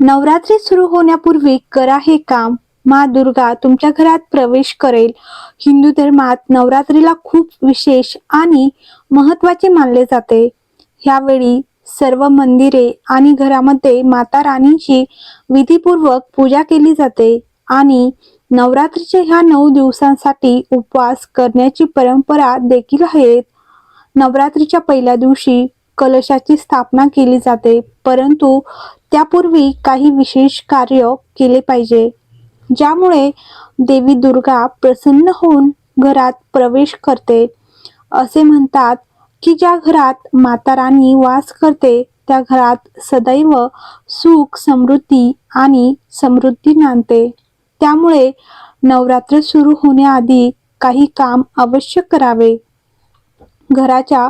नवरात्री सुरू होण्यापूर्वी करा हे काम. मा दुर्गा तुमच्या घरात प्रवेश करेल. हिंदू धर्मात नवरात्रीला खूप विशेष आणि महत्त्वाचे मानले जाते. ह्यावेळी सर्व मंदिरे आणि घरामध्ये माता राणीची विधीपूर्वक पूजा केली जाते आणि नवरात्रीच्या ह्या नऊ दिवसांसाठी उपवास करण्याची परंपरा देखील आहे नवरात्रीच्या पहिल्या दिवशी कलशाची स्थापना केली जाते परंतु त्यापूर्वी काही विशेष कार्य केले पाहिजे ज्यामुळे देवी दुर्गा प्रसन्न होऊन घरात प्रवेश करते. असे म्हणतात की ज्या घरात माता राणी वास करते त्या घरात सदैव सुख समृद्धी आणि समृद्धी नांदते. त्यामुळे नवरात्र सुरू होण्याआधी काही काम अवश्य करावे. घराच्या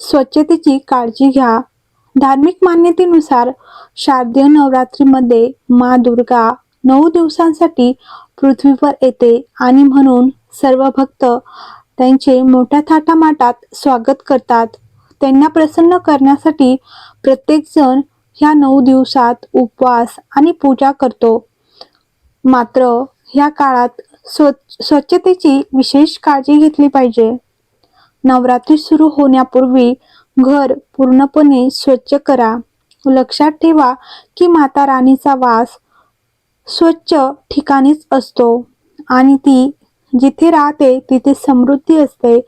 स्वच्छतेची काळजी घ्या. धार्मिक मान्यतेनुसार शारदीय नवरात्रीमध्ये मा दुर्गा नऊ दिवसांसाठी पृथ्वीवर येते आणि म्हणून सर्व भक्त त्यांचे मोठ्या थाटामाटात स्वागत करतात. त्यांना प्रसन्न करण्यासाठी प्रत्येकजण ह्या नऊ दिवसात उपवास आणि पूजा करतो. मात्र ह्या काळात स्वच्छ स्वच्छतेची विशेष काळजी घेतली पाहिजे. नवरात्री सुरू होण्यापूर्वी घर पूर्णपणे स्वच्छ करा. लक्षात ठेवा की माता राणीचा वास स्वच्छ ठिकाणीच असतो आणि ती जिथे राहते तिथे समृद्धी असते.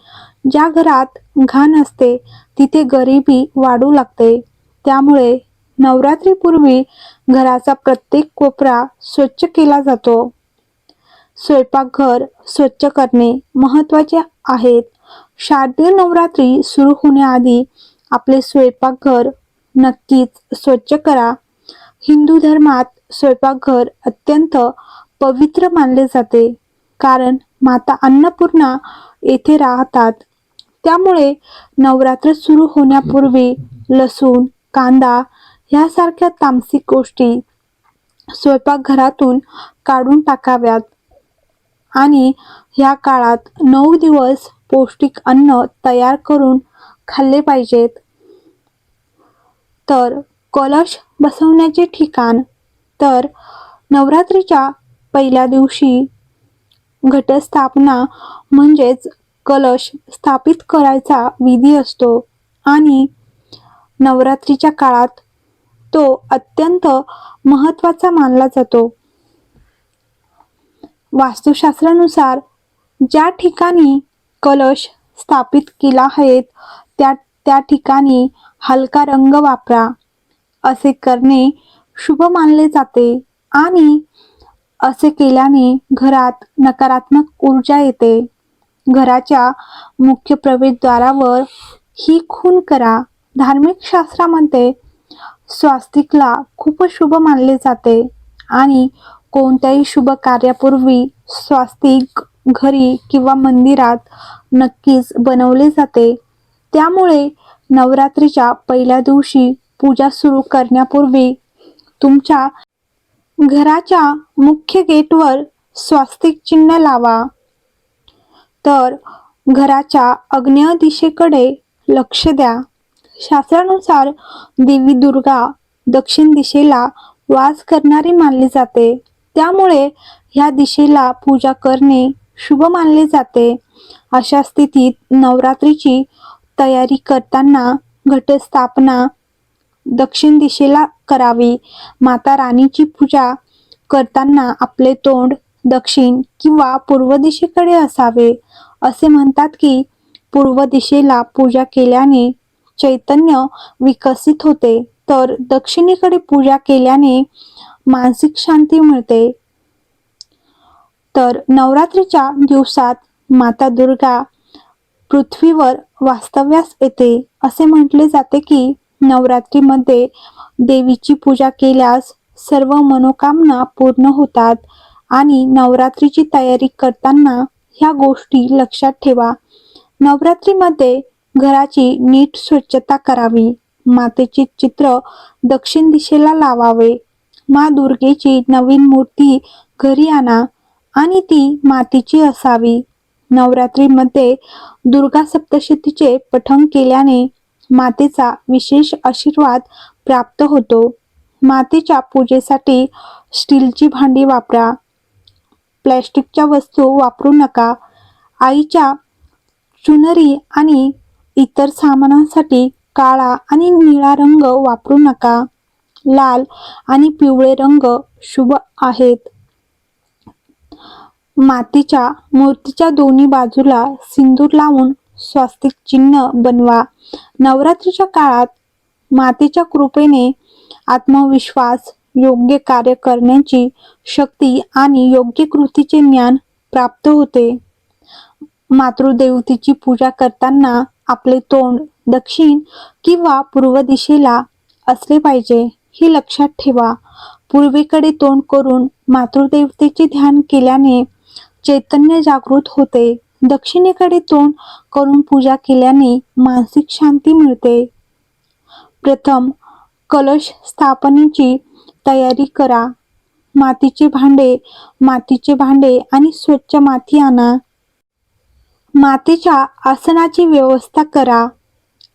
ज्या घरात घाण असते तिथे गरिबी वाढू लागते. त्यामुळे नवरात्रीपूर्वी घराचा प्रत्येक कोपरा स्वच्छ केला जातो. स्वयंपाकघर स्वच्छ करणे महत्त्वाचे आहेत. शारदीय नवरात्री सुरू होण्याआधी आपले स्वयंपाकघर नक्कीच स्वच्छ करा. हिंदू धर्मात स्वयंपाकघर अत्यंत पवित्र मानले जाते. कारण माता अन्नपूर्णा येथे राहतात. त्यामुळे नवरात्र सुरू होण्यापूर्वी लसूण कांदा यासारख्या तामसिक गोष्टी स्वयंपाकघरातून काढून टाकाव्यात. आणि ह्या काळात नऊ दिवस पौष्टिक अन्न तयार करून खाल्ले पाहिजेत. तर कलश बसवण्याचे ठिकाण. तर नवरात्रीच्या पहिल्या दिवशी घटस्थापना म्हणजेच कलश स्थापित करायचा विधी असतो आणि नवरात्रीच्या काळात तो अत्यंत महत्त्वाचा मानला जातो. वास्तुशास्त्रानुसार ज्या ठिकाणी कलश स्थापित केला आहेत. त्या त्या ठिकाणी हलका रंग वापरा. असे करणे शुभ मानले जाते आणि असे केल्याने घरात नकारात्मक ऊर्जा येते. घराच्या मुख्य प्रवेशद्वारावर ही खून करा. धार्मिक शास्त्रामध्ये स्वास्तिकला खूप शुभ मानले जाते आणि कोणत्याही शुभ कार्यापूर्वी स्वास्तिक घरी किंवा मंदिरात नक्कीच बनवले जाते. त्यामुळे नवरात्रीच्या पहिल्या दिवशी पूजा सुरू करण्यापूर्वी तुमच्या घराच्या मुख्य गेटवर स्वास्तिक चिन्ह लावा. तर घराच्या अग्नेय दिशेकडे लक्ष द्या. शास्त्रानुसार देवी दुर्गा दक्षिण दिशेला वास करणारी मानली जाते. त्यामुळे ह्या दिशेला पूजा करणे शुभ मानले जाते. अशा स्थितीत नवरात्रीची तयारी करताना घटस्थापना दक्षिण दिशेला करावी. माता राणीची पूजा करताना आपले तोंड दक्षिण किंवा पूर्व दिशेकडे असावे. असे म्हणतात की पूर्व दिशेला पूजा केल्याने चैतन्य विकसित होते तर दक्षिणेकडे पूजा केल्याने मानसिक शांती मिळते. तर नवरात्रीच्या दिवसात माता दुर्गा पृथ्वीवर वास्तव्यास येते असे म्हटले जाते की नवरात्रीमध्ये देवीची पूजा केल्यास सर्व मनोकामना पूर्ण होतात आणि नवरात्रीची तयारी करताना ह्या गोष्टी लक्षात ठेवा. नवरात्रीमध्ये घराची नीट स्वच्छता करावी. मातेचे चित्र दक्षिण दिशेला लावावे. मा दुर्गेची नवीन मूर्ती घरी आणा. आणि ती मातीची असावी. नवरात्रीमध्ये दुर्गा सप्तशतीचे पठण केल्याने मातेचा विशेष आशीर्वाद प्राप्त होतो. मातेच्या पूजेसाठी स्टीलची भांडी वापरा. प्लॅस्टिकच्या वस्तू वापरू नका. आईच्या चुनरी आणि इतर सामानांसाठी काळा आणि निळा रंग वापरू नका. लाल आणि पिवळे रंग शुभ आहेत. मातीच्या मूर्तीच्या दोन्ही बाजूला सिंदूर लावून स्वास्तिक चिन्ह बनवा. नवरात्रीच्या काळात मातेच्या कृपेने आत्मविश्वास योग्य कार्य करण्याची शक्ती आणि योग्य कृतीचे ज्ञान प्राप्त होते. मातृदेवतेची पूजा करताना आपले तोंड दक्षिण किंवा पूर्व दिशेला असले पाहिजे हे लक्षात ठेवा. पूर्वेकडे तोंड करून मातृदेवतेचे ध्यान केल्याने चैतन्य जागृत होते. दक्षिणेकडे तोंड करून पूजा केल्याने मानसिक शांती मिळते. प्रथम कलश स्थापनेची तयारी करा. मातीचे भांडे मातीचे भांडे आणि स्वच्छ माती आणा. मातीच्या आसनाची व्यवस्था करा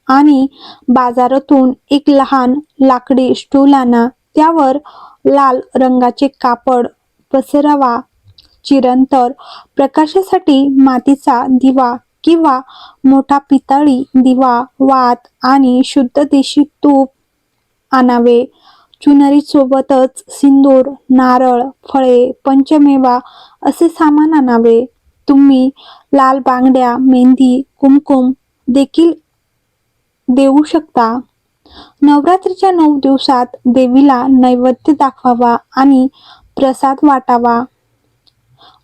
आणि बाजारातून एक लहान लाकडी स्टूल आणा. त्यावर लाल रंगाचे कापड पसरवा. चिरंतर प्रकाशासाठी मातीचा दिवा किंवा मोठा पितळी दिवा वात आणि शुद्ध देशी तूप आणावे. चुनरी सोबतच सिंदूर नारळ फळे पंचमेवा असे सामान आणावे. तुम्ही लाल बांगड्या मेहंदी कुमकुम देखील देऊ शकता. नवरात्रीच्या नऊ दिवसात देवीला नैवेद्य दाखवावा आणि प्रसाद वाटावा.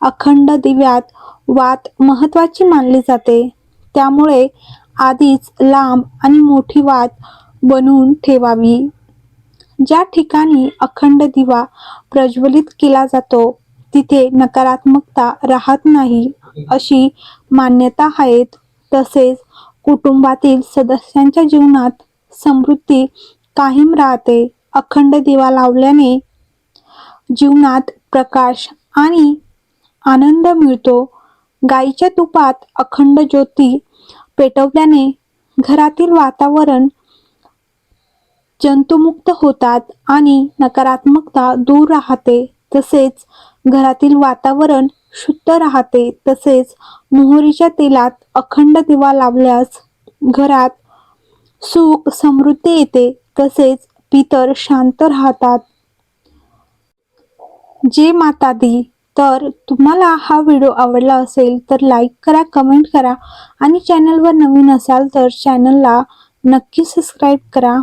अखंड दिव्यात वात महत्वाची मानली जाते. त्यामुळे आधीच लांब आणि मोठी वात बनवून ठेवावी. ज्या ठिकाणी अखंड दिवा प्रज्वलित केला जातो तिथे नकारात्मकता राहत नाही अशी मान्यता आहेत. तसेच कुटुंबातील सदस्यांच्या जीवनात समृद्धी कायम राहते. अखंड दिवा लावल्याने जीवनात प्रकाश आणि आनंद मिळतो. गाईच्या तुपात अखंड ज्योती पेटवल्याने घरातील वातावरण जंतुमुक्त होतात आणि नकारात्मकता दूर राहते. तसेच घरातील वातावरण शुद्ध राहते. तसेच मोहरीच्या तेलात अखंड दिवा लावल्यास घरात सुख समृद्धी येते. तसेच पितर शांत राहतात. जे माता दी तर तुम्हाला हा व्हिडिओ आवडला असेल तर लाईक करा कमेंट करा आणि चॅनलवर नवीन असाल तर चॅनलला नक्की सबस्क्राईब करा.